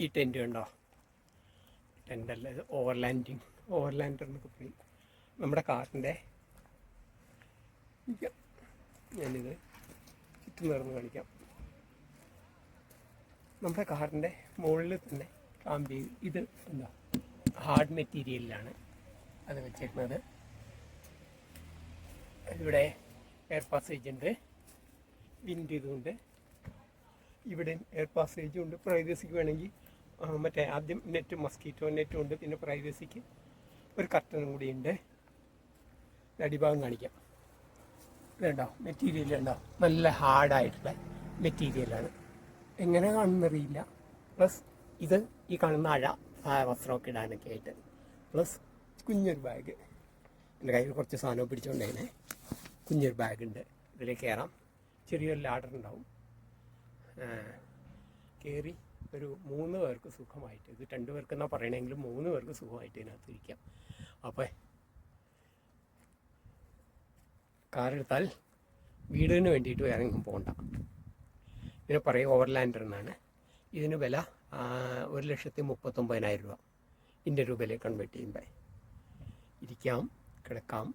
ഈ ടെന്റ് കണ്ടോ? ടെന്റല്ല ഇത് ഓവർലാൻഡിങ് ഓവർലാൻഡർ എന്നൊക്കെ പറയും. നമ്മുടെ കാറിന്റെ ഞാനിത് ചുറ്റും നിറന്ന് കാണിക്കാം. നമ്മുടെ കാറിന്റെ മുകളിൽ തന്നെ ക്ലാമ്പ് ചെയ്ത് ഇത് എന്താ ഹാർഡ് മെറ്റീരിയലിലാണ് അത് വെച്ചിരുന്നത്. ഇവിടെ എയർ പാസേജ് ഉണ്ട്. വിൻഡ് ഇതുണ്ട്. ഇവിടെ എയർ പാസേജും ഉണ്ട്. പ്രൈവസിക്ക് വേണമെങ്കിൽ മറ്റേ ആദ്യം നെറ്റ് മസ്കിറ്റോ നെറ്റും ഉണ്ട് പിന്നെ പ്രൈവസിക്ക് ഒരു കർട്ടനും കൂടി ഉണ്ട്. അടിഭാഗം കാണിക്കാം. ഇതുണ്ടോ മെറ്റീരിയൽ ഉണ്ടോ നല്ല ഹാർഡായിട്ടുള്ള മെറ്റീരിയലാണ് എങ്ങനെ കാണുന്നറിയില്ല. പ്ലസ് ഇത് ഈ കാണുന്ന അഴ വസ്ത്രമൊക്കെ ഇടാനൊക്കെ ആയിട്ട്. പ്ലസ് കുഞ്ഞൊരു ബാഗ് എന്റെ കയ്യിൽ കുറച്ച് സാധനം പിടിച്ചുകൊണ്ടേനെ കുഞ്ഞൊരു ബാഗ് ഉണ്ട്. ഇതിലേക്ക് കയറാം. ചെറിയൊരു ലാഡർ ഉണ്ടാവും. കയറി ഒരു മൂന്ന് പേർക്ക് സുഖമായിട്ട് ഇത് രണ്ട് പേർക്ക് എന്നാ പറയണമെങ്കിലും മൂന്ന് പേർക്ക് സുഖമായിട്ട് ഇതിനകത്ത് ഇരിക്കാം. അപ്പോൾ കാറെടുത്താൽ വീടിന് വേണ്ടിയിട്ട് വേറെ എങ്ങും പോകണ്ട ഇതിന് പറയും ഓവർലാൻഡർ എന്നാണ്. ഇതിന് വില ഒരു ലക്ഷത്തി മുപ്പത്തൊമ്പതിനായിരം രൂപ. ഇന്ത്യൻ രൂപയിലേക്ക് കൺവേർട്ട് ചെയ്യുമ്പോൾ ഇരിക്കാം കിടക്കാം.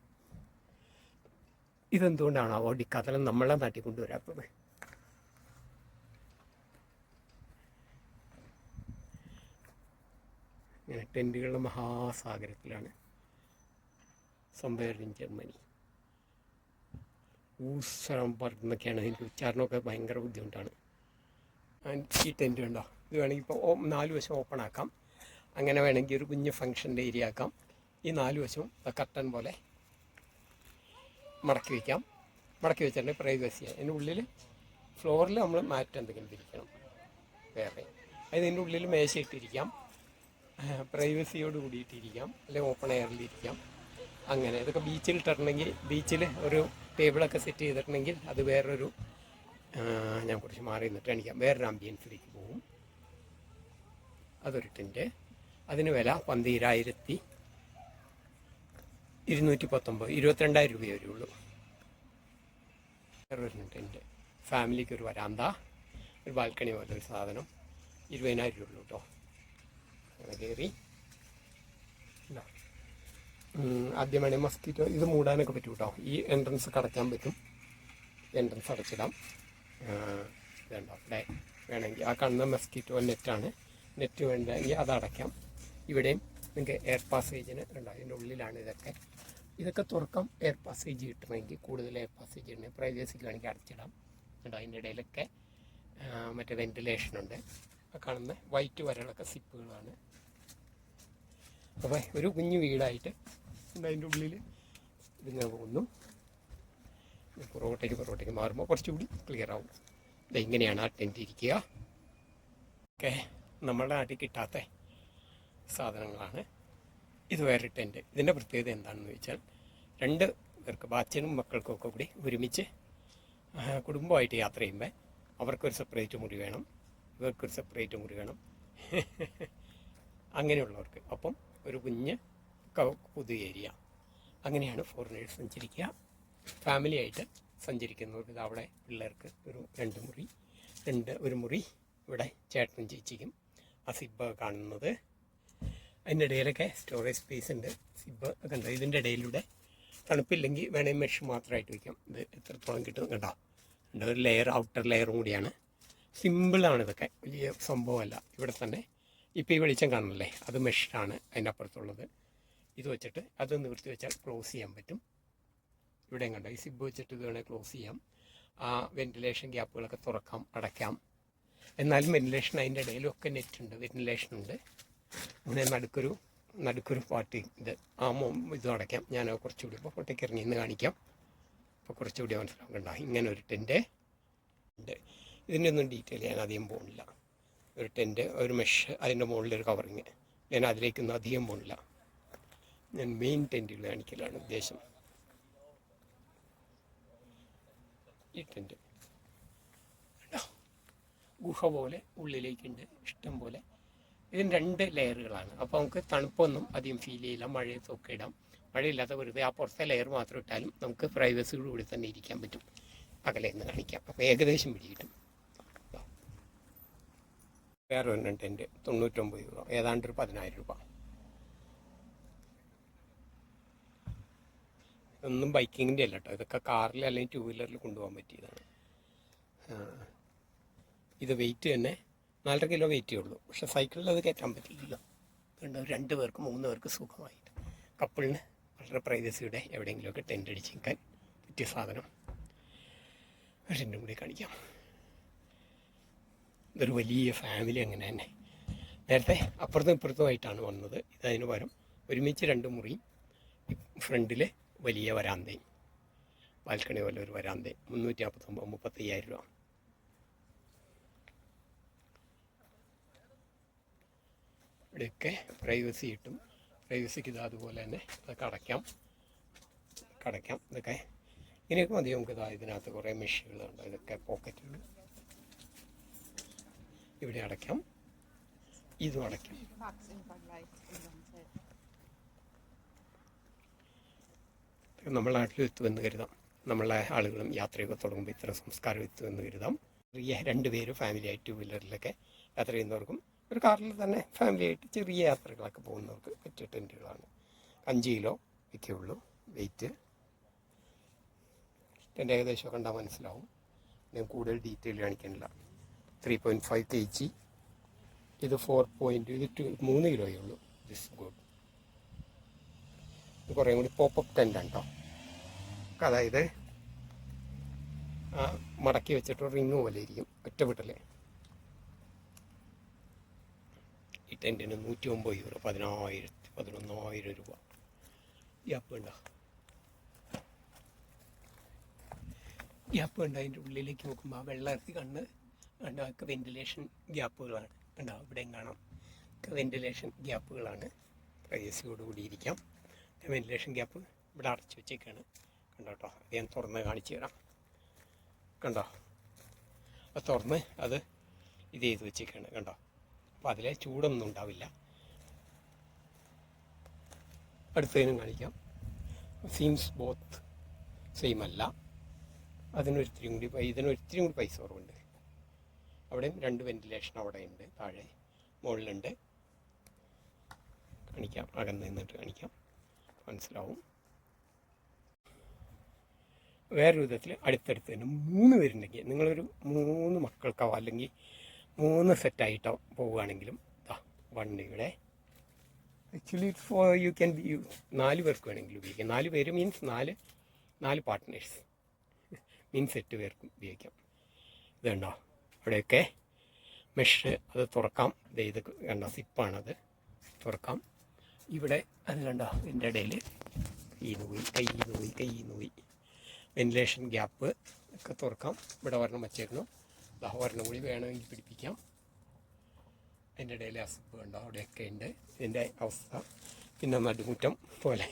ഇതെന്തുകൊണ്ടാണ് ഓടി കഥലം നമ്മളെ നാട്ടിൽ കൊണ്ടുവരാത്തത്. ഇങ്ങനെ ടെന്റുകളുടെ മഹാസാഗരത്തിലാണ് സംഭവം ജർമ്മനി. ഊസ്വരം പറഞ്ഞൊക്കെയാണ് അതിന്റെ ഉച്ചാരണമൊക്കെ ഭയങ്കര ബുദ്ധിമുട്ടാണ്. ഈ ടെന്റ് ഉണ്ടോ ഇത് വേണമെങ്കിൽ ഇപ്പോൾ നാല് വശം ഓപ്പൺ ആക്കാം. അങ്ങനെ വേണമെങ്കിൽ ഒരു കുഞ്ഞ് ഫങ്ഷന്റെ ഏരിയ ആക്കാം. ഈ നാല് വശവും കർട്ടൻ പോലെ മടക്കി വയ്ക്കാം മടക്കി വെച്ചാൽ പ്രൈവസി അതിന്റെ ഉള്ളിൽ ഫ്ലോറിൽ നമ്മൾ മാറ്റം എന്തെങ്കിലും തിരിക്കണം. വേറെ. അതിന്റെ ഉള്ളിൽ മേശ ഇട്ടിരിക്കാം. പ്രൈവസിയോട് കൂടിയിട്ടിരിക്കാം അല്ലെങ്കിൽ ഓപ്പൺ എയറിലിരിക്കാം അങ്ങനെ ഇതൊക്കെ ബീച്ചിൽ ഇട്ടിട്ടുണ്ടെങ്കിൽ ബീച്ചിൽ ഒരു ടേബിളൊക്കെ സെറ്റ് ചെയ്തിട്ടുണ്ടെങ്കിൽ അത് വേറൊരു ഞാൻ കുറച്ച് മാറി നിന്നിട്ട് കാണിക്കാം. വേറൊരു ആംബിയൻസിലേക്ക് പോകും. അതൊരു ടെന്റ് അതിന് വില പന്തീരായിരത്തി ഇരുന്നൂറ്റി പത്തൊമ്പത് ഇരുപത്തിരണ്ടായിരം രൂപയേ വരുള്ളൂ. വേറൊരു ടെന്റ് ഫാമിലിക്ക് ഒരു വരാന്ത ഒരു ബാൽക്കണി പോലെ ഒരു സാധനം ഇരുപതിനായിരം രൂപ ഉള്ളൂ കേട്ടോ. അങ്ങനെ കയറി ആദ്യം വേണേൽ മസ്കിറ്റോ ഇത് മൂടാനൊക്കെ പറ്റും കേട്ടോ ഈ എൻട്രൻസ് അടയ്ക്കാൻ പറ്റും. എൻട്രൻസ് അടച്ചിടാം. വേണ്ട ഇവിടെ വേണമെങ്കിൽ ആ കാണുന്ന മസ്കിറ്റോ നെറ്റാണ് നെറ്റ് വേണ്ടെങ്കിൽ അത് അടയ്ക്കാം. ഇവിടെയും നിങ്ങൾക്ക് എയർ പാസേജിന് ഉണ്ടാവും അതിന്റെ ഉള്ളിലാണ് ഇതൊക്കെ. ഇതൊക്കെ തുറക്കാം എയർ പാസേജ് കിട്ടണമെങ്കിൽ കൂടുതൽ എയർ പാസേജ് ഉണ്ടെങ്കിൽ പ്രൈവസിക്ക് വേണമെങ്കിൽ അടച്ചിടാം. ഉണ്ടോ അതിന്റെ ഇടയിലൊക്കെ മറ്റേ ആ കാണുന്ന വൈറ്റ് വരകളൊക്കെ സിപ്പുകളാണ് അപ്പോൾ ഒരു കുഞ്ഞു വീടായിട്ട് അതിന്റെ ഉള്ളിൽ ഇതിങ്ങനെ പോകുന്നു പുറകോട്ടേക്ക് പുറകോട്ടേക്ക് മാറുമ്പോൾ കുറച്ചുകൂടി ക്ലിയർ ആവും. ഇത് ഇങ്ങനെയാണ് ആ ടെന്റ് ഇരിക്കുക. ഓക്കെ നമ്മുടെ നാട്ടിൽ കിട്ടാത്ത സാധനങ്ങളാണ് ഇത് വേറെ ടെന്റ് ഇതിന്റെ പ്രത്യേകത എന്താണെന്ന് വെച്ചാൽ രണ്ട് പേർക്ക് ബാച്ചനും മക്കൾക്കും ഒക്കെ കൂടി ഒരുമിച്ച് കുടുംബമായിട്ട് യാത്ര ചെയ്യുമ്പോൾ അവർക്കൊരു സെപ്പറേറ്റ് മുറി വേണം ഇവർക്കൊരു സെപ്പറേറ്റ് മുറി വേണം. അങ്ങനെയുള്ളവർക്ക്. അപ്പം ഒരു കുഞ്ഞ് പുതു ഏരിയ അങ്ങനെയാണ് ഫോറിനേഴ്സ് സഞ്ചരിക്കുക. ഫാമിലി ആയിട്ട് സഞ്ചരിക്കുന്നവർക്ക് അവിടെ പിള്ളേർക്ക് ഒരു രണ്ട് മുറി രണ്ട് ഒരു മുറി ഇവിടെ ചേട്ടനും ചേച്ചിക്കും ആ സിബ് കാണുന്നത്. അതിന്റെ ഇടയിലൊക്കെ സ്റ്റോറേജ് സ്പേസ് ഉണ്ട്. സിബ് ഒക്കെ ഉണ്ട് ഇതിന്റെ ഇടയിലൂടെ തണുപ്പില്ലെങ്കിൽ വേണേ മെഷ് മാത്രമായിട്ട് വയ്ക്കാം ഇത് എത്രത്തോളം കിട്ടും കണ്ടോ? ഉണ്ട് ഒരു ലെയർ ഔട്ടർ ലെയറും കൂടിയാണ്. സിമ്പിളാണ് ഇതൊക്കെ. വലിയ സംഭവമല്ല. ഇവിടെ തന്നെ ഇപ്പോൾ ഈ വെളിച്ചം കാണുന്നില്ലേ? അത് മെഷാണ് അതിന്റെ അപ്പുറത്തുള്ളത് ഇത് വെച്ചിട്ട് അത് നിവർത്തി വെച്ചാൽ ക്ലോസ് ചെയ്യാൻ പറ്റും. ഇവിടെ കണ്ടോ? ഈ സിബ് വെച്ചിട്ട് ഇത് വേണേൽ ക്ലോസ് ചെയ്യാം. ആ വെന്റിലേഷൻ ഗ്യാപ്പുകളൊക്കെ തുറക്കാം അടയ്ക്കാം. എന്നാലും വെന്റിലേഷൻ അതിന്റെ ഇടയിലും ഒക്കെ നെറ്റ് ഉണ്ട് വെന്റിലേഷൻ ഉണ്ട്. ഇവിടെ നടുക്കൊരു നടുക്കൊരു പാർട്ടി ഇത്. ആ ഇത് അടയ്ക്കാം. ഞാൻ കുറച്ചുകൂടി ഇപ്പോൾ പൊട്ടയ്ക്ക് ഇറങ്ങി ഇന്ന് കാണിക്കാം. അപ്പോൾ കുറച്ചുകൂടി മനസ്സിലാക്കണ്ട കണ്ടോ ഇങ്ങനെ ഒരു ടെന്റെ ഉണ്ട്. ഇതിന്റെ ഒന്നും ഡീറ്റെയിൽ ഞാൻ അധികം പോകുന്നില്ല ഒരു ടെന്റ് ഒരു മെഷ് അതിന്റെ മുകളിൽ ഒരു കവറിങ്. ഞാൻ അതിലേക്കൊന്നും അധികം പോണില്ല. ഞാൻ മെയിൻ ടെന്റുകൾ കാണിക്കലാണ് ഉദ്ദേശം. ഈ ടെന്റ്? ഗുഹ പോലെ ഉള്ളിലേക്കുണ്ട് ഇഷ്ടം പോലെ. ഇതിന് രണ്ട് ലെയറുകളാണ്. അപ്പോൾ നമുക്ക് തണുപ്പൊന്നും അധികം ഫീൽ ചെയ്യില്ല. മഴയത്തൊക്കെ ഇടാം. മഴയില്ലാത്ത വെറുതെ ആ പുറത്തെ ലെയർ മാത്രം ഇട്ടാലും നമുക്ക് പ്രൈവസിയോടുകൂടി തന്നെ ഇരിക്കാൻ പറ്റും. അകലെ നിന്ന് കാണിക്കാം. അപ്പോൾ ഏകദേശം പിടി കിട്ടും വേറെ ഒരെണ്ണം ടെന്റ് തൊണ്ണൂറ്റൊമ്പത് യൂറോ. ഏതാണ്ട് ഒരു പതിനായിരം രൂപ. ഇതൊന്നും ബൈക്കിങ്ങിന്റെ അല്ല കേട്ടോ. ഇതൊക്കെ കാറിൽ അല്ലെങ്കിൽ ടൂ വീലറിൽ കൊണ്ടുപോകാൻ പറ്റിയതാണ്. ഇത് വെയിറ്റ് തന്നെ നാലര കിലോ വെയിറ്റേ ഉള്ളൂ. പക്ഷെ സൈക്കിളിൽ അത് കയറ്റാൻ പറ്റില്ല അതുകൊണ്ട് രണ്ട് പേർക്ക് മൂന്ന് പേർക്ക് സുഖമായിട്ട്. കപ്പിളിന് വളരെ പ്രൈവസിയുടെ എവിടെയെങ്കിലുമൊക്കെ ടെന്റ് അടിച്ച് നിൽക്കാൻ പറ്റിയ സാധനം. രണ്ടും കൂടി കാണിക്കാം. ഇതൊരു വലിയ ഫാമിലി അങ്ങനെ തന്നെ. നേരത്തെ അപ്പുറത്തും ഇപ്പുറത്തുമായിട്ടാണ് വന്നത്. ഇതതിന് പകരം ഒരുമിച്ച് രണ്ട് മുറി ഫ്രണ്ടിൽ വലിയ വരാന്തയും ബാൽക്കണി പോലെ ഒരു വരാന്തയും മുന്നൂറ്റി നാൽപ്പത്തൊമ്പത് മുപ്പത്തയ്യായിരം രൂപ. ഇവിടെയൊക്കെ പ്രൈവസി കിട്ടും. പ്രൈവസിക്ക് ഇത് അതുപോലെ തന്നെ ഇതൊക്കെ അടയ്ക്കാം. കടയ്ക്കാം. ഇതൊക്കെ ഇങ്ങനെയൊക്കെ മതി നമുക്ക്. ഇതാ ഇതിനകത്ത് കുറേ മെഷീനുകളുണ്ട് ഇതൊക്കെ പോക്കറ്റുകൾ ഇവിടെ അടയ്ക്കാം. ഇതും അടയ്ക്കാം. നമ്മുടെ നാട്ടിൽ എത്തുമെന്ന് കരുതാം. നമ്മളെ ആളുകളും യാത്രയൊക്കെ തുടങ്ങുമ്പോൾ ഇത്തരം സംസ്കാരം എത്തുമെന്ന് കരുതാം. ചെറിയ രണ്ട് പേര് ആയി ടൂ വീലറിലൊക്കെ യാത്ര ചെയ്യുന്നവർക്കും ഒരു കാറിൽ തന്നെ ഫാമിലി ആയിട്ട് ചെറിയ യാത്രകളൊക്കെ പോകുന്നവർക്ക് പറ്റിയ ടെന്റുകളാണ് അഞ്ച് കിലോ ഒക്കെ ഉള്ളൂ. വെയിറ്റ് ടെന്റ് ഏകദേശം കണ്ടാൽ മനസ്സിലാവും. ഞാൻ കൂടുതൽ ഡീറ്റെയിൽ കാണിക്കുന്നില്ല three point five K G ഇത് ഫോർ പോയിന്റ് ഇത് ടു മൂന്ന് കിലോയേ ഉള്ളൂ. ദിസ് ഗുഡ് കുറേ കൂടി പോപ്പപ്പ് ടെന്റാണ് കേട്ടോ അതായത് മടക്കി വെച്ചിട്ട് റിങ് പോലെ ഇരിക്കും. ഒറ്റപ്പെട്ടല്ലേ ഈ ടെന്റിന് നൂറ്റി ഒമ്പത് യൂറോ പതിനായിരത്തി പതിനൊന്നായിരം രൂപ. ഈ ഗ്യാപ്പ് ഉണ്ടോ അപ്പ് ഉണ്ട് അതിന്റെ ഉള്ളിലേക്ക് നോക്കുമ്പോൾ ആ വെള്ളം ഇറക്കി കണ്ണ് കണ്ട വെന്റിലേഷൻ ഗ്യാപ്പുകളാണ് കണ്ടോ? ഇവിടെയും കാണാം. വെന്റിലേഷൻ ഗ്യാപ്പുകളാണ് പ്രൈവസിയോട് കൂടിയിരിക്കാം വെന്റിലേഷൻ ഗ്യാപ്പ് ഇവിടെ അടച്ചു വെച്ചേക്കാണ്. കണ്ടോ കേട്ടോ അത് ഞാൻ തുറന്ന് കാണിച്ചു തരാം. കണ്ടോ? അത് തുറന്ന് അത് ഇത് ചെയ്ത് വെച്ചേക്കാണ്. കണ്ടോ? അപ്പോൾ അതിലെ ചൂടൊന്നും ഉണ്ടാവില്ല. അടുത്തതിനും കാണിക്കാം. സീംസ് ബോത്ത് സെയിം അല്ല. അതിനൊരിത്തിരി കൂടി ഇതിനൊരിത്തിരി കൂടി പൈസ കുറവുണ്ട്. അവിടെയും രണ്ട് വെന്റിലേഷൻ അവിടെ ഉണ്ട് താഴെ മുകളിലുണ്ട്. കാണിക്കാം അകന്ന് നിന്നിട്ട് കാണിക്കാം. മനസ്സിലാവും? വേറൊരു വിധത്തിൽ അടുത്തടുത്ത് തന്നെ മൂന്ന് പേരുണ്ടെങ്കിൽ നിങ്ങളൊരു മൂന്ന് മക്കൾക്കോ അല്ലെങ്കിൽ മൂന്ന് സെറ്റായിട്ടോ പോവുകയാണെങ്കിലും ഇതാ വണ്ടിയുടെ actually four you can be use നാല് പേർക്ക് വേണമെങ്കിൽ ഉപയോഗിക്കാം. നാല് പേര് മീൻസ് നാല് നാല് പാർട്ട്നേഴ്സ് മീൻസ് എട്ട് പേർക്കും ഉപയോഗിക്കാം. ഇതുണ്ടോ? അവിടെയൊക്കെ മെഷ് അത് തുറക്കാം. ഇത് കണ്ട സിപ്പാണത് തുറക്കാം. ഇവിടെ അത് കണ്ടോ? ഇതിന്റെ ഇടയിൽ കൈ നോയി കൈ നോയി കൈ നോയി വെന്റിലേഷൻ ഗ്യാപ്പ് ഒക്കെ തുറക്കാം. ഇവിടെ ഒരെണ്ണം വച്ചേക്കണം ഒരെണ്ണം കൂടി വേണമെങ്കിൽ പിടിപ്പിക്കാം. അതിന്റെ ഇടയിൽ അസുഖം ഉണ്ടോ അവിടെയൊക്കെ ഉണ്ട്. ഇതിന്റെ അവസ്ഥ പിന്നെ നടുമുറ്റം പോലെ.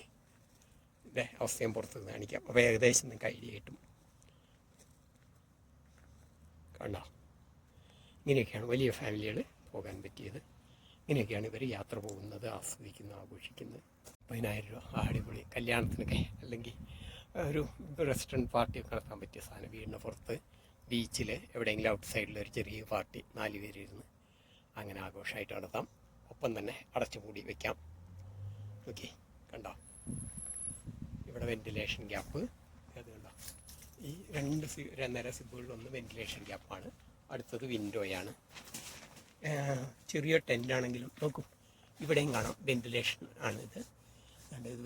ഇതിന്റെ അവസ്ഥയും പുറത്ത് കാണിക്കാം. അപ്പോൾ ഏകദേശം നിങ്ങൾക്ക് ഐഡിയ കിട്ടും. കണ്ടോ? ഇങ്ങനെയൊക്കെയാണ് വലിയ ഫാമിലികൾ പോകാൻ പറ്റിയത്. ഇങ്ങനെയൊക്കെയാണ് ഇവർ യാത്ര പോകുന്നത് ആസ്വദിക്കുന്നത് ആഘോഷിക്കുന്നത് പതിനായിരം രൂപ അടിപൊളി കല്യാണത്തിനൊക്കെ അല്ലെങ്കിൽ ഒരു റെസ്റ്റോറന്റ് പാർട്ടിയൊക്കെ നടത്താൻ പറ്റിയ സാധനം വീടിന് പുറത്ത് ബീച്ചിൽ എവിടെയെങ്കിലും ഔട്ട് സൈഡിൽ ഒരു ചെറിയ പാർട്ടി നാല് പേരിരുന്ന് അങ്ങനെ ആഘോഷമായിട്ട് നടത്താം. ഒപ്പം തന്നെ അടച്ചു മൂടി വെക്കാം. ഓക്കെ കണ്ടോ? ഇവിടെ വെന്റിലേഷൻ ഗ്യാപ്പ് അത് കണ്ടോ? ഈ രണ്ട് നിര സിബുകളിലൊന്ന് വെന്റിലേഷൻ ഗ്യാപ്പാണ് അടുത്തത് വിൻഡോയാണ് ചെറിയ ടെന്റ് ആണെങ്കിലും നോക്കൂ ഇവിടെയും കാണാം വെന്റിലേഷൻ ആണിത് ഇത്. കണ്ടോ, ഇത്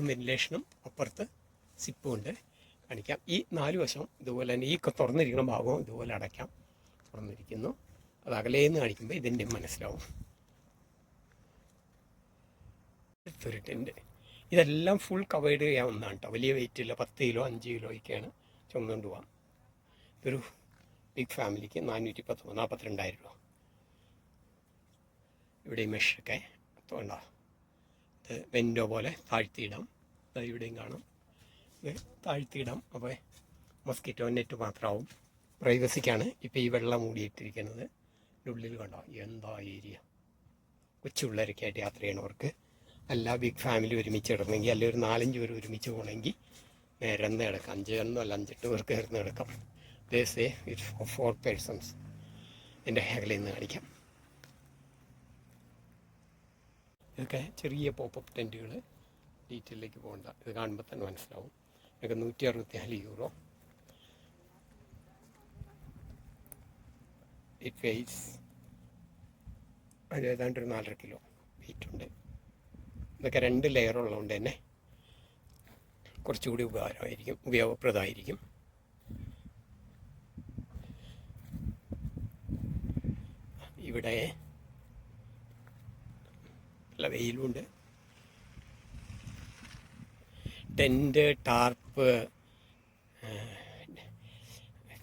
വെന്റിലേഷനും അപ്പുറത്ത് സിപ്പും ഉണ്ട്. കാണിക്കാം. ഈ നാല് വശം ഇതുപോലെ തന്നെ ഈ തുറന്നിരിക്കുന്ന ഭാഗവും ഇതുപോലെ അടയ്ക്കാം. തുറന്നിരിക്കുന്നു. അത് അകലേന്ന് കാണിക്കുമ്പോൾ ഇതിന്റെ മനസ്സിലാവും. അടുത്തൊരു ടെന്റ് ഇതെല്ലാം ഫുൾ കവേർഡ് ചെയ്യാവുന്നതാണ് കേട്ടോ വലിയ വെയിറ്റ് ഇല്ല പത്ത് കിലോ അഞ്ച് കിലോയൊക്കെയാണ് ചുമന്നുകൊണ്ട് പോവാം ഇതൊരു ബിഗ് ഫാമിലിക്ക് നാനൂറ്റി പത്ത് നാൽപ്പത്തിരണ്ടായിരം രൂപ. ഇവിടെ മെഷൊക്കെ ഉണ്ടോ ഇത് വെൻഡോ പോലെ താഴ്ത്തിയിടാം. ദാ ഇവിടെയും കാണാം. ഇത് താഴ്ത്തിയിടാം. അപ്പോൾ മസ്കിറ്റോ നെറ്റ് മാത്രമാവും. പ്രൈവസിക്കാണ് ഇപ്പോൾ ഈ വെള്ളം മൂടിയിട്ടിരിക്കുന്നത്. ഉള്ളിൽ കണ്ടോ? എന്താ ഏരിയ കൊച്ചു പിള്ളേരൊക്കെ ആയിട്ട് യാത്ര ചെയ്യണവർക്ക്. അല്ല ബിഗ് ഫാമിലി ഒരുമിച്ച് ഇടണമെങ്കിൽ അല്ലെങ്കിൽ ഒരു നാലഞ്ച് പേര് ഒരുമിച്ച് പോകണമെങ്കിൽ നിരന്ന് കിടക്കാം? അഞ്ച് എണ്ണോ അല്ല അഞ്ചെട്ട് പേർക്ക് നിരന്ന് കിടക്കാം. ദേശേ ഇറ്റ് ഫോർ ഫോർ പേഴ്സൺസ് എന്റെ ഹേഗലിൽ നിന്ന് കാണിക്കാം. ഇതൊക്കെ ചെറിയ പോപ്പപ്പ് ടെന്റുകൾ ഡീറ്റെയിലേക്ക് പോകണ്ട. ഇത് കാണുമ്പോൾ തന്നെ മനസ്സിലാവും. ഇതൊക്കെ നൂറ്റി അറുപത്തിനാല് യൂറോ ഇറ്റ് വെയ്റ്റ്സ് അത് ഏതാണ്ട് ഒരു നാലര കിലോ. വെയിറ്റ് ഉണ്ട്. ഇതൊക്കെ രണ്ട് ലെയർ ഉള്ളതുകൊണ്ട് തന്നെ കുറച്ചുകൂടി ഉപകാരമായിരിക്കും ഉപയോഗപ്രദമായിരിക്കും. ഇവിടെ നല്ല വെയിലുണ്ട്. ടെന്റ് ടാർപ്പ്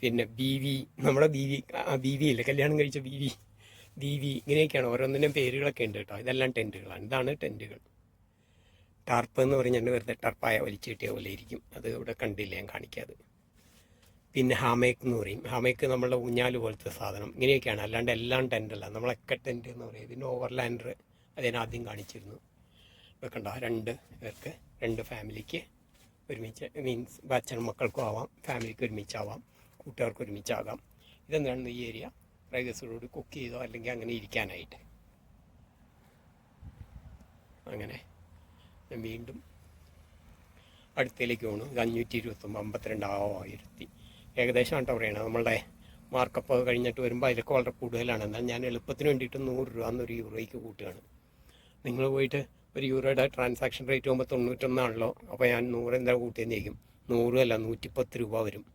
പിന്നെ ബി വി നമ്മുടെ ബി വി ബി വി ഇല്ല? കല്യാണം കഴിച്ച ബി വി ബി വി ഇങ്ങനെയൊക്കെയാണ് ഓരോന്നിനും പേരുകളൊക്കെ ഉണ്ട് കേട്ടോ. ഇതെല്ലാം ടെന്റുകളാണ്. ഇതാണ് ടെന്റുകൾ. ടാർപ്പ് എന്ന് പറഞ്ഞാൽ വെറുതെ ടർപ്പായ വലിച്ചു കിട്ടിയ പോലെ ഇരിക്കും. അത് ഇവിടെ കണ്ടില്ല ഞാൻ കാണിക്കാതെ. പിന്നെ ഹാമേക്ക് എന്ന് പറയും. ഹാമേക്ക് നമ്മളുടെ ഊഞ്ഞാൽ പോലത്തെ സാധനം. ഇങ്ങനെയൊക്കെയാണ്. അല്ലാണ്ട് എല്ലാം ടെന്റല്ല നമ്മളൊക്കെ ടെന്റ് എന്ന് പറയും. ഇതിന് ഓവർലാൻഡർ അതിന് ആദ്യം കാണിച്ചിരുന്നു. ഇവിടെ കണ്ടോ? രണ്ട് പേർക്ക് രണ്ട് ഫാമിലിക്ക് ഒരുമിച്ച് മീൻസ് അച്ഛനും മക്കൾക്കും ആവാം ഫാമിലിക്ക് ഒരുമിച്ചാവാം കൂട്ടുകാർക്ക് ഒരുമിച്ചാകാം. ഇതെന്താണ് ഈ ഏരിയ? പ്രൈവസിയോട് കുക്ക് ചെയ്തോ അല്ലെങ്കിൽ അങ്ങനെ ഇരിക്കാനായിട്ട്? അങ്ങനെ. വീണ്ടും അടുത്തേക്ക് പോകണം ഇത് അഞ്ഞൂറ്റി ഇരുപത്തൊമ്പത് അമ്പത്തിരണ്ട് ആയിരത്തി. ഏകദേശം കേട്ടോ പറയണത് നമ്മളുടെ മാർക്കപ്പ് കഴിഞ്ഞിട്ട് വരുമ്പോൾ അതിലൊക്കെ വളരെ കൂടുതലാണ്. എന്നാൽ ഞാൻ എളുപ്പത്തിന് വേണ്ടിയിട്ട് നൂറ് രൂപ എന്നൊരു യൂറോയ്ക്ക് കൂട്ടുകയാണ്. നിങ്ങൾ പോയിട്ട് ഒരു യൂറോയുടെ ട്രാൻസാക്ഷൻ റേറ്റ് പോകുമ്പോൾ തൊണ്ണൂറ്റൊന്നാണല്ലോ. അപ്പോൾ ഞാൻ നൂറ് എന്താ കൂട്ടിയെന്നേക്കും. നൂറും അല്ല നൂറ്റിപ്പത്ത് രൂപ വരും.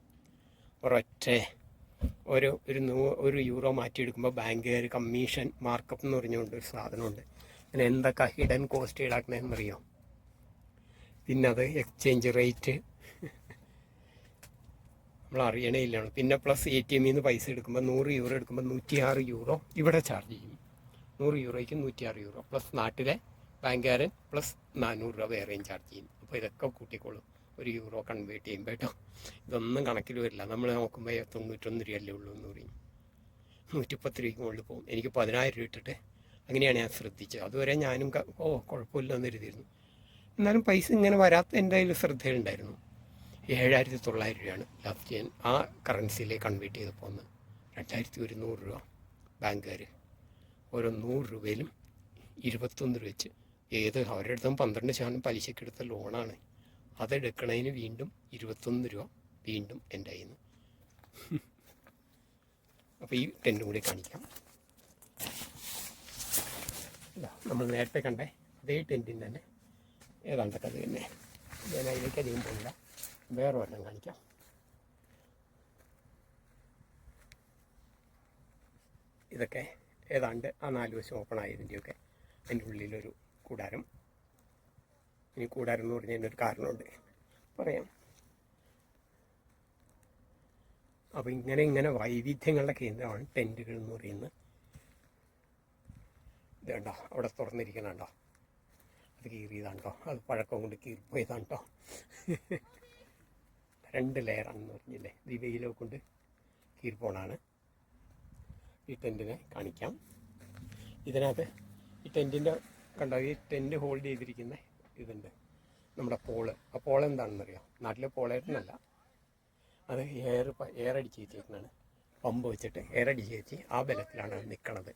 ഒരൊറ്റ ഒരു ഒരു നൂ ഒരു യൂറോ മാറ്റിയെടുക്കുമ്പോൾ ബാങ്കുകാർ കമ്മീഷൻ മാർക്കപ്പ് എന്ന് പറഞ്ഞുകൊണ്ട് ഒരു സാധനമുണ്ട്. അങ്ങനെ എന്തൊക്കെ ഹിഡൻ കോസ്റ്റ് ഈടാക്കണമെന്ന് അറിയോ പിന്നെ അത് എക്സ്ചേഞ്ച് റേറ്റ് നമ്മൾ അറിയണേ ഇല്ലാണ് പിന്നെ പ്ലസ് എ ടി എമ്മിൽ നിന്ന് പൈസ എടുക്കുമ്പോൾ നൂറ് യൂറോ എടുക്കുമ്പോൾ നൂറ്റിയാറ് യൂറോ ഇവിടെ ചാർജ് ചെയ്യും. നൂറ് യൂറോയ്ക്ക് നൂറ്റിയാറ് യൂറോ പ്ലസ് നാട്ടിലെ ബാങ്കുകാരൻ പ്ലസ് നാനൂറ് രൂപ വേറെയും ചാർജ് ചെയ്യും. അപ്പോൾ ഇതൊക്കെ കൂട്ടിക്കോളും. ഒരു യൂറോ കൺവേർട്ട് ചെയ്യുമ്പോൾ കേട്ടോ ഇതൊന്നും കണക്കിൽ വരില്ല. നമ്മൾ നോക്കുമ്പോൾ തൊണ്ണൂറ്റൊന്ന് രൂപയല്ലേ ഉള്ളൂ എന്ന് പറയും. നൂറ്റിപ്പത്ത് രൂപയ്ക്ക് മുകളിൽ പോകും. എനിക്ക് പതിനായിരം രൂപ ഇട്ടിട്ട് അങ്ങനെയാണ് ഞാൻ ശ്രദ്ധിച്ചത്. അതുവരെ ഞാനും ഓ കുഴപ്പമില്ല എന്ന് കരുതിയിരുന്നു. എന്നാലും പൈസ ഇങ്ങനെ വരാത്ത എന്റെ കയ്യിൽ ശ്രദ്ധയിലുണ്ടായിരുന്നു ഏഴായിരത്തി തൊള്ളായിരം രൂപയാണ് ലാസ്റ്റ് ഞാൻ ആ കറൻസിയിലേക്ക് കൺവേർട്ട് ചെയ്ത് പോകുന്നത് രണ്ടായിരത്തി ഒരുന്നൂറ് രൂപ ബാങ്കുകാർ ഓരോ നൂറ് രൂപയിലും ഇരുപത്തൊന്ന് രൂപ വെച്ച് ഏത് അവരുടെ അടുത്തും പന്ത്രണ്ട് ശതമാനം പലിശയ്ക്ക് എടുത്ത ലോണാണ് അതെടുക്കണതിന് വീണ്ടും ഇരുപത്തൊന്ന് രൂപ വീണ്ടും എന്റെ കയ്യിൽ നിന്ന് അപ്പോൾ ഈ ടെന്റും കൂടി കാണിക്കാം. നമ്മൾ നേരത്തെ കണ്ടേ അതേ ടെന്റിന്റെ തന്നെ ഏതാണ്ടൊക്കെ അത് തന്നെ. ഞാൻ അതിലേക്ക് അധികം പോകില്ല വേറെ ഒരെണ്ണം കാണിക്കാം. ഇതൊക്കെ ഏതാണ്ട് ആ നാല് വശം ഓപ്പൺ ആയതിന്റെയൊക്കെ അതിന്റെ ഉള്ളിലൊരു കൂടാരം. ഇനി കൂടാരം എന്ന് പറഞ്ഞതിന്റെ ഒരു കാരണമുണ്ട്. പറയാം. അപ്പോൾ ഇങ്ങനെ ഇങ്ങനെ വൈവിധ്യങ്ങളുടെ കേന്ദ്രമാണ് ടെന്റുകൾ എന്ന് പറയുന്നത്. ഇതുണ്ടോ അവിടെ തുറന്നിരിക്കണുണ്ടോ അത് കീറിയതാണ്ടോ അത് പഴക്കം കൊണ്ട് കീറിപ്പോയതാണ്ടോ രണ്ട് ലെയറാണെന്ന് പറഞ്ഞില്ലേ? ഇത് വെയിലോ കൊണ്ട് കീറിപ്പോണാണ് ഈ ടെന്റിനെ കാണിക്കാം. ഇതിനകത്ത് ഈ ടെന്റിന്റെ കണ്ടോ? ഈ ടെന്റ് ഹോൾഡ് ചെയ്തിരിക്കുന്ന ഇതുണ്ട്. നമ്മുടെ പോൾ. ആ പോൾ എന്താണെന്നറിയോ? നാട്ടിലെ പോളേട്ടനല്ല. അത് എയർ എയർ അടിച്ച് പമ്പ് വെച്ചിട്ട് എയർ വെച്ച് ആ ബലത്തിലാണ് നിൽക്കണത്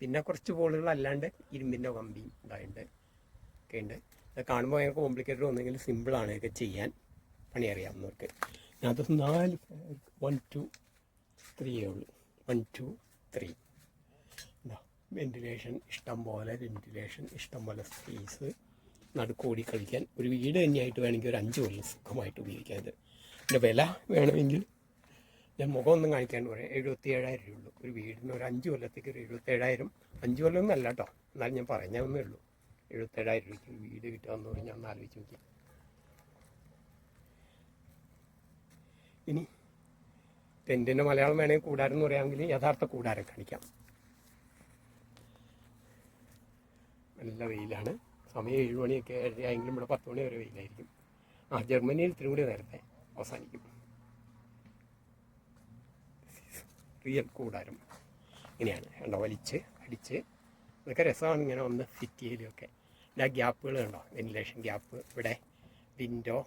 പിന്നെ കുറച്ച് പോളുകൾ അല്ലാണ്ട് ഇരുമ്പിന്റെ കമ്പിയും ഇതായിട്ട് ഒക്കെ ഉണ്ട്. അത് കാണുമ്പോൾ ഭയങ്കര കോംപ്ലിക്കേറ്റഡ് ഒന്നെങ്കിൽ സിമ്പിളാണ് ഇതൊക്കെ ചെയ്യാൻ. പണി അറിയാവുന്നവർക്ക്. നാല് വൺ ടു ത്രീയേ ഉള്ളൂ. വൺ ടു ത്രീ വെന്റിലേഷൻ ഇഷ്ടം പോലെ വെന്റിലേഷൻ ഇഷ്ടം പോലെ സ്പേസ് നടുക്കോടി കളിക്കാൻ. ഒരു വീട് തന്നെയായിട്ട് വേണമെങ്കിൽ ഒരു അഞ്ച് കൊല്ലം സുഖമായിട്ട് ഉപയോഗിക്കാം ഇത്. എന്റെ വില വേണമെങ്കിൽ ഞാൻ മുഖം ഒന്നും കാണിക്കാണ്ട് പറയാം. എഴുപത്തി ഏഴായിരം ഉള്ളൂ ഒരു വീടിന് ഒരു അഞ്ച് കൊല്ലത്തേക്ക് ഒരു എഴുപത്തി ഏഴായിരം അഞ്ച് കൊല്ലമൊന്നും അല്ല കേട്ടോ. എന്നാലും ഞാൻ പറഞ്ഞേ ഉള്ളൂ. എഴുപത്തേഴായിരം രൂപയ്ക്ക് വീട് കിട്ടുമെന്ന് പറഞ്ഞാൽ ഒന്ന് ആലോചിച്ച് നോക്കി. ഇനി ടെന്റിന്റെ മലയാളം വേണമെങ്കിൽ കൂടാരം എന്ന് പറയാമെങ്കിൽ യഥാർത്ഥ കൂടാരം കാണിക്കാം. നല്ല വെയിലാണ്. സമയം ഏഴ് മണിയൊക്കെ ഏഴരയായെങ്കിലും ഇവിടെ പത്ത് മണി വരെ വെയിലായിരിക്കും. ആ ജർമ്മനിയിൽ ഇത്തിരി കൂടി നേരത്തെ അവസാനിക്കും. റിയൽ കൂടാരം. ഇങ്ങനെയാണ്. കണ്ടോ വലിച്ച് അടിച്ച്. ഇതൊക്കെ രസമാണ് ഇങ്ങനെ ഒന്ന് ഫിറ്റ് പിന്നെ ഗ്യാപ്പുകൾ കണ്ടോ? വെന്റിലേഷൻ ഗ്യാപ്പ് ഇവിടെ വിൻഡോ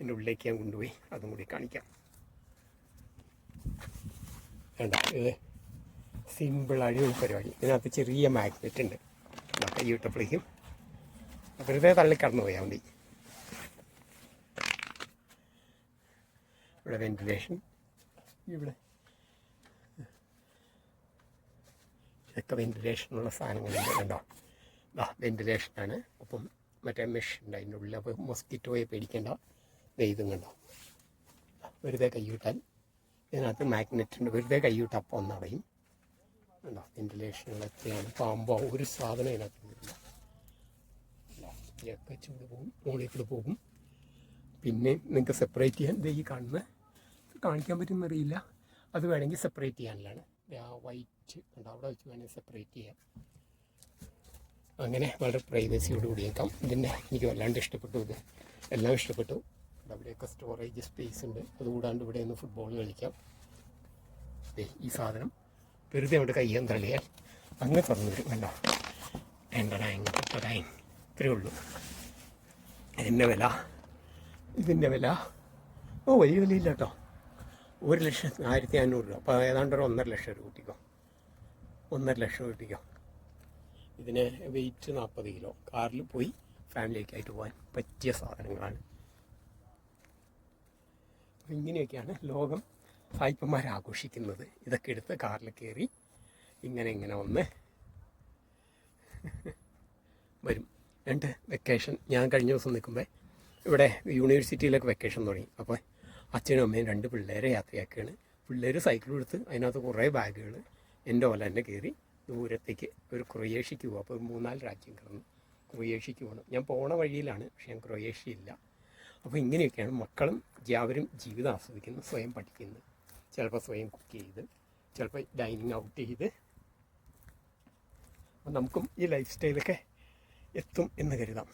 എന്റെ ഉള്ളിലേക്ക് ഞാൻ കൊണ്ടുപോയി അതും കൂടി കാണിക്കാം. വേണ്ട ഇത് സിമ്പിൾ അടിപൊളി പരിപാടി. ഇതിനകത്ത് ചെറിയ മാഗ്നറ്റ് ഉണ്ട്. കൈ വിട്ടപ്പോഴേക്കും വെറുതെ തള്ളിക്കടന്നു പോയാൽ മതി. ഇവിടെ വെന്റിലേഷൻ ഇവിടെ. ഇതൊക്കെ വെന്റിലേഷനുള്ള സാധനങ്ങളുണ്ട് കണ്ടോ ആ വെന്റിലേഷനാണ് അപ്പം മറ്റേ മെഷ് ഉണ്ട് അതിന്റെ ഉള്ളിൽ. അപ്പോൾ മൊസ്കിറ്റോയെ പേടിക്കേണ്ട ഇതും കണ്ടോ? വെറുതെ കൈയ്യൂട്ടാൻ ഇതിനകത്ത് മാഗ്നറ്റ് ഉണ്ട്. വെറുതെ കൈവിട്ട് അപ്പം ഒന്നടയും കണ്ടോ? വെന്റിലേഷനുകളൊക്കെയാണ്. പാമ്പോ ഒരു സാധനം ഇതിനകത്ത് വരുന്നത്? ഇതൊക്കെ ചൂട് പോകും. മുകളിൽ പോകും. പിന്നെ നിങ്ങൾക്ക് സെപ്പറേറ്റ് ചെയ്യാൻ ഈ കാണുന്ന കാണിക്കാൻ പറ്റുമെന്നറിയില്ല അത് വേണമെങ്കിൽ സെപ്പറേറ്റ് ചെയ്യാനുള്ളതാണ്. വൈറ്റ് കണ്ടോ? അവിടെ വെച്ച് വേണേൽ സെപ്പറേറ്റ് ചെയ്യാം. അങ്ങനെ വളരെ പ്രൈവസിയോട് കൂടിയേക്കാം. ഇതിന്റെ എനിക്ക് വല്ലാണ്ട് ഇഷ്ടപ്പെട്ടു ഇത്. എല്ലാം ഇഷ്ടപ്പെട്ടു. അവിടെയൊക്കെ സ്റ്റോറേജ് സ്പേസ് ഉണ്ട്. അതുകൂടാണ്ട് ഇവിടെ ഒന്ന് ഫുട്ബോൾ കളിക്കാം. ഈ സാധനം വെറുതെ അവിടെ കയ്യാൻ തള്ളിയാൽ അങ്ങ് തുറന്നു വരും വേണ്ട എണ്ടടാങ് ടെട്ടടാങ് ഇത്രയേ ഉള്ളൂ. ഇതിന്റെ വില. ഇതിന്റെ വില. ഓ വലിയ വിലയില്ല കേട്ടോ. ഒരു ലക്ഷം ആയിരത്തി അഞ്ഞൂറ് രൂപ. അപ്പോൾ ഏതാണ്ട് ഒരു ഒന്നര ലക്ഷം രൂപ കൂട്ടിക്കോ. ഒന്നര ലക്ഷം കൂട്ടിക്കോ. ഇതിന് വെയിറ്റ് നാൽപ്പത് കിലോ. കാറിൽ പോയി ഫാമിലിയൊക്കെ ആയിട്ട് പോകാൻ പറ്റിയ സാധനങ്ങളാണ്. ഇങ്ങനെയൊക്കെയാണ് ലോകം സായിപ്പന്മാർ ആഘോഷിക്കുന്നത് ഇതൊക്കെ എടുത്ത് കാറിൽ കയറി ഇങ്ങനെ ഇങ്ങനെ ഒന്ന് വരും. രണ്ട് വെക്കേഷൻ ഞാൻ കഴിഞ്ഞ ദിവസം നിൽക്കുമ്പോൾ ഇവിടെ യൂണിവേഴ്സിറ്റിയിലൊക്കെ വെക്കേഷൻ തുടങ്ങി. അപ്പോൾ അച്ഛനും അമ്മയും രണ്ട് പിള്ളേരെ യാത്രയാക്കുകയാണ്. പിള്ളേർ സൈക്കിൾ എടുത്ത് അതിനകത്ത് കുറേ ബാഗുകൾ എന്റെ ഓല തന്നെ കയറി ദൂരത്തേക്ക് ഒരു ക്രൊയേഷ്യക്ക് പോകും അപ്പോൾ മൂന്നാൽ രാജ്യം കിടന്നു ക്രൊയേഷ്യക്ക് പോകണം ഞാൻ പോണ വഴിയിലാണ് പക്ഷേ ഞാൻ ക്രൊയേഷ്യ ഇല്ല. അപ്പോൾ ഇങ്ങനെയൊക്കെയാണ് മക്കളും ജാവരും ജീവിതം ആസ്വദിക്കുന്നത് സ്വയം പഠിക്കുന്നത് ചിലപ്പോൾ സ്വയം കുക്ക് ചെയ്ത് ചിലപ്പോൾ ഡൈനിങ് ഔട്ട് ചെയ്ത്. അപ്പം നമുക്കും ഈ ലൈഫ് സ്റ്റൈലൊക്കെ എത്തും എന്ന് കരുതാം.